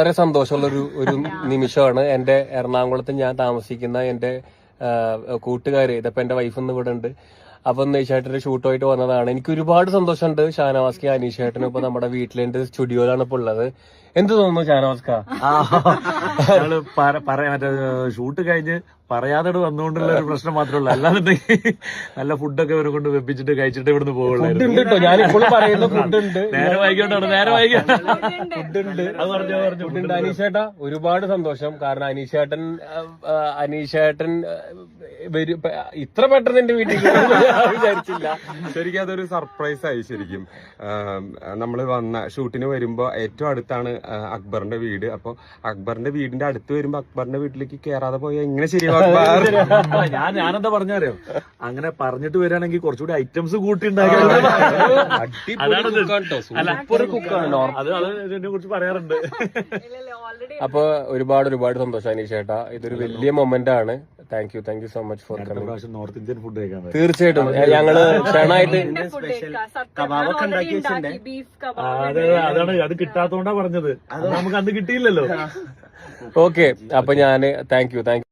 വളരെ സന്തോഷമുള്ള ഒരു ഒരു നിമിഷമാണ്. എന്റെ എറണാകുളത്ത് ഞാൻ താമസിക്കുന്ന എന്റെ കൂട്ടുകാര് ഇതപ്പോ എന്റെ വൈഫ് ഇന്ന് ഇവിടെ ഉണ്ട് അപ്പൊ ഷൂട്ട് ഷൂട്ടുമായിട്ട് വന്നതാണ്. എനിക്ക് ഒരുപാട് സന്തോഷമുണ്ട് ഷാനവാസ്കി അനീഷേട്ടനും ഇപ്പൊ നമ്മുടെ വീട്ടിലുണ്ട് സ്റ്റുഡിയോയിലാണ് ഇപ്പൊ ഉള്ളത്. എന്ത് തോന്നുന്നു ഷാനവാസ്ക? ആ, ഞങ്ങൾ പറയാ മറ്റേ ഷൂട്ട് കഴിഞ്ഞ് പറയാതെ വന്നുകൊണ്ടുള്ള ഒരു പ്രശ്നം മാത്രമല്ല ഉള്ളൂ. അല്ലാന്നുണ്ടെങ്കിൽ നല്ല ഫുഡൊക്കെ ഇവരെ കൊണ്ട് വെപ്പിച്ചിട്ട് കഴിച്ചിട്ട് ഇവിടുന്ന് കേട്ടോ. ഞാൻ ഇപ്പോഴും പറയുന്ന നേരെ നേരെ വൈകിട്ടാണ് ഫുഡ് ഉണ്ട്. അത് പറഞ്ഞു പറഞ്ഞു. ഫുഡ് ഉണ്ട്. അനീഷേട്ടാ ഒരുപാട് സന്തോഷം. കാരണം അനീഷ് അനീഷേട്ടൻ ആ, വരും ഇപ്പൊ ഇത്ര പെട്ടെന്ന് എന്റെ വീട്ടിൽ വിചാരിച്ചില്ല. ശരിക്കും അതൊരു സർപ്രൈസ് ആയി ശരിക്കും. നമ്മൾ വന്ന ഷൂട്ടിന് വരുമ്പോ ഏറ്റവും അടുത്താണ് അക്ബറിന്റെ വീട്. അപ്പൊ അക്ബറിന്റെ വീടിന്റെ അടുത്ത് വരുമ്പോ അക്ബറിന്റെ വീട്ടിലേക്ക് കേറാതെ പോയാൽ എങ്ങനെ ശരിയാവും ഞാൻ ഞാനെന്താ പറഞ്ഞറിയോ അങ്ങനെ പറഞ്ഞിട്ട് വരികയാണെങ്കിൽ കുറച്ചുകൂടി ഐറ്റംസ് കൂട്ടി കുറിച്ച് പറയാറുണ്ട്. അപ്പൊ ഒരുപാട് ഒരുപാട് സന്തോഷം അനീഷ് ചേട്ടാ ഇതൊരു വലിയ മൊമെന്റ് ആണ്. Thank you thank you so much for coming പ്രാവശ്യം നോർത്ത് ഇന്ത്യൻ ഫുഡ് കഴിക്കാൻ വരും. തീർച്ചയായിട്ടും. ഞങ്ങൾ ക്ഷണായിട്ട് കബാബൊക്കെ ഉണ്ടാക്കി വെച്ചിട്ടുണ്ട്? ബീഫ് ആ, കബാബ് അത് അത് അത് കിട്ടാത്തോണ്ടാ പറഞ്ഞത്. അത് നമുക്ക് അന്ന് കിട്ടിയില്ലല്ലോ. ഓക്കെ അപ്പൊ ഞാൻ താങ്ക് യു താങ്ക്